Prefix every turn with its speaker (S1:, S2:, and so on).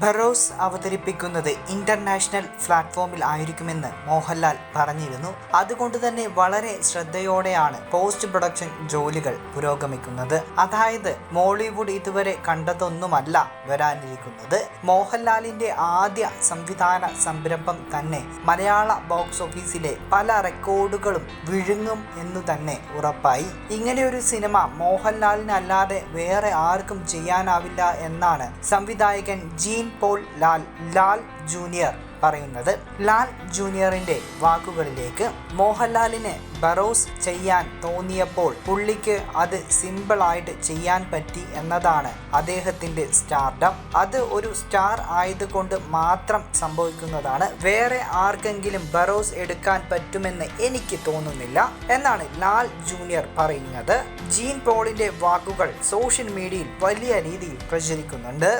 S1: Pero അവതരിപ്പിക്കുന്നത് international പ്ലാറ്റ്ഫോമിൽ ആയിരിക്കുമെന്ന് മോഹൻലാൽ പറഞ്ഞിരുന്നു. അതുകൊണ്ട് തന്നെ വളരെ ശ്രദ്ധയോടെയാണ് പോസ്റ്റ് പ്രൊഡക്ഷൻ ജോലികൾ പുരോഗമിക്കുന്നത്. അതായത് മോളിവുഡ് ഇതുവരെ കണ്ടതൊന്നുമല്ല വരാനിരിക്കുന്നത്. മോഹൻലാലിന്റെ ആദ്യ സംവിധാന സംരംഭം തന്നെ മലയാള ബോക്സ് ഓഫീസിലെ പല റെക്കോർഡുകളും വിഴുങ്ങും എന്നു തന്നെ ഉറപ്പായി. ഇങ്ങനെയൊരു സിനിമ മോഹൻലാലിനല്ലാതെ വേറെ ആർക്കും ചെയ്യാനാവില്ല എന്നാണ് സംവിധായകൻ gene Paul Lal Lal junior പറയുന്നത്. ലാൽ ജൂനിയറിന്റെ വാക്കുകളിലേക്ക് മോഹൻലാലിന് ബറോസ് ചെയ്യാൻ തോന്നിയപ്പോൾ പുള്ളിക്ക് അത് സിമ്പിളായിട്ട് ചെയ്യാൻ പറ്റി എന്നതാണ് അദ്ദേഹത്തിന്റെ സ്റ്റാർഡം അത് ഒരു സ്റ്റാർ ആയതുകൊണ്ട് മാത്രം സംഭവിക്കുന്നതാണ്. വേറെ ആർക്കെങ്കിലും ബറോസ് എടുക്കാൻ പറ്റുമെന്ന് എനിക്ക് തോന്നുന്നില്ല എന്നാണ് ലാൽ ജൂനിയർ പറയുന്നത്. ജീൻ പോളിന്റെ വാക്കുകൾ സോഷ്യൽ മീഡിയയിൽ വലിയ രീതിയിൽ പ്രചരിക്കുന്നുണ്ട്.